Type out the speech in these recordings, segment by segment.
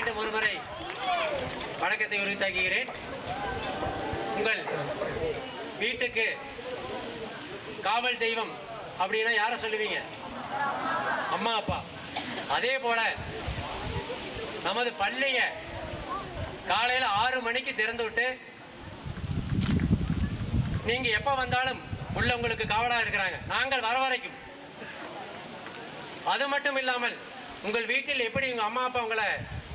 மீண்டும் ஒருமுறை வணக்கத்தை உரித்தாக்குகிறேன் உங்கள் வீட்டுக்கு காவல் தெய்வம் அப்படின்னா யாரை சொல்லுவீங்க? அம்மா அப்பா. அதே போல நமது பள்ளியை காலையில் ஆறு மணிக்கு திறந்து விட்டு நீங்க எப்ப வந்தாலும் உள்ள உங்களுக்கு காவலா இருக்கிறாங்க. நாங்கள் வர வரைக்கும். அது மட்டும் இல்லாமல் உங்கள் வீட்டில் எப்படி உங்கள் அம்மா அப்பா உங்களை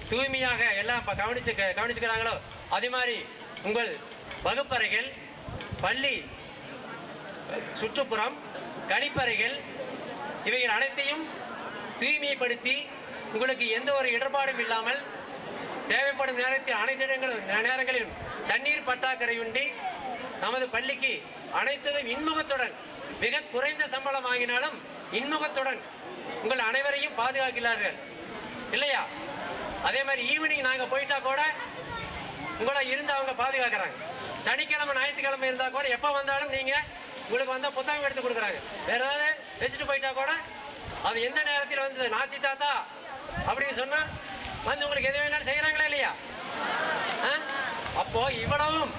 தூய்மையாக எல்லாம் இப்போ கவனிச்சு கவனிச்சுக்கிறாங்களோ? அதே மாதிரி உங்கள் வகுப்பறைகள் பள்ளி சுற்றுப்புறம் கழிப்பறைகள் இவைகள் அனைத்தையும் தூய்மைப்படுத்தி உங்களுக்கு எந்த ஒரு இடர்பாடும் இல்லாமல் தேவைப்படும் நேரத்தில் அனைத்து இடங்களும் நேரங்களிலும் தண்ணீர் பற்றாக்குறையுண்டி நமது பள்ளிக்கு அனைத்ததும் இன்முகத்துடன் மிக குறைந்த சம்பளம் வாங்கினாலும் இன்முகத்துடன் உங்கள் அனைவரையும் பாதுகாக்கிறார்கள். இல்லையா? அதே மாதிரி ஈவினிங் நாங்கள் போயிட்டா கூட உங்களை இருந்து அவங்க பாதுகாக்கிறாங்க. சனிக்கிழமை ஞாயிற்றுக்கிழமை இருந்தால் கூட எப்போ வந்தாலும் நீங்கள் உங்களுக்கு வந்தால் புத்தகம் எடுத்து கொடுக்குறாங்க. வேற ஏதாவது வச்சுட்டு போயிட்டா கூட அது எந்த நேரத்தில் வந்தது? நாச்சி தாத்தா அப்படின்னு சொன்னால் வந்து உங்களுக்கு எது வேணாலும் செய்கிறாங்களா இல்லையா? ஆ? அப்போ இவ்வளவும்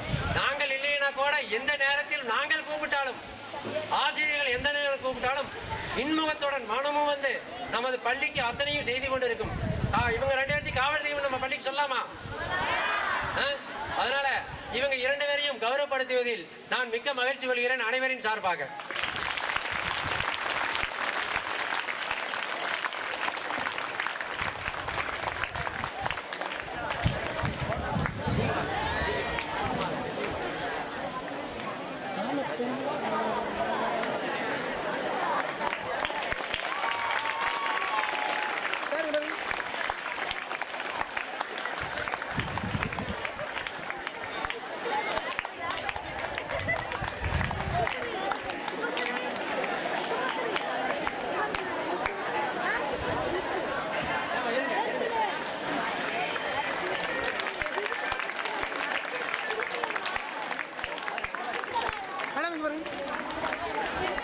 எந்த நேரத்தில் நாங்கள் கூப்பிட்டாலும் ஆசிரியர்கள் எந்த நேரம் கூப்பிட்டாலும் இன்முகத்துடன் மனமும் வந்து நமது பள்ளிக்கு அத்தனையும் செய்து கொண்டிருக்கும். இவங்க ரெண்டு பேர்த்தையும் காவல் தெய்வம் நம்ம பள்ளிக்கு சொல்லாமா? அதனால இவங்க இரண்டு பேரையும் கௌரவப்படுத்துவதில் நான் மிக்க மகிழ்ச்சி கொள்கிறேன் அனைவரின் சார்பாக. 何?